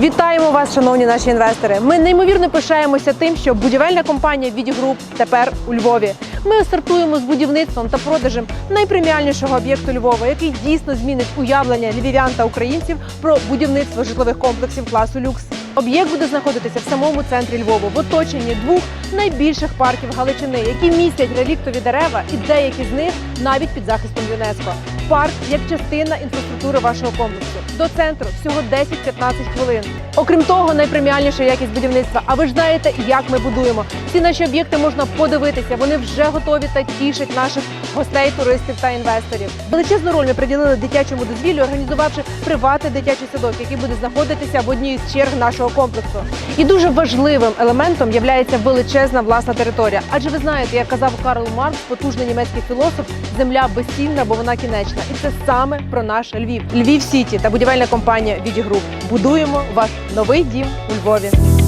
Вітаємо вас, шановні наші інвестори. Ми неймовірно пишаємося тим, що будівельна компанія «Відігруп» тепер у Львові. Ми стартуємо з будівництвом та продажем найпреміальнішого об'єкту Львова, який дійсно змінить уявлення львів'ян та українців про будівництво житлових комплексів класу люкс. Об'єкт буде знаходитися в самому центрі Львова, в оточенні двох найбільших парків Галичини, які містять реліктові дерева, і деякі з них навіть під захистом ЮНЕСКО. Парк як частина інфраструктури вашого комплексу. До центру всього 10-15 хвилин. Окрім того, найпреміальніша якість будівництва. А ви ж знаєте, як ми будуємо. Всі наші об'єкти можна подивитися. Вони вже готові та тішать наших гостей, туристів та інвесторів. Величезну роль ми приділили дитячому дозвіллю, організувавши приватний дитячий садок, який буде знаходитися в одній з черг нашого комплексу. І дуже важливим елементом є величезна власна територія. Адже ви знаєте, як казав Карл Маркс, потужний німецький філософ, земля безцільна, бо вона кінечна. І це саме про наш Львів. Львів Сіті та будівельна компанія Відігруп. Будуємо ваш новий дім у Львові.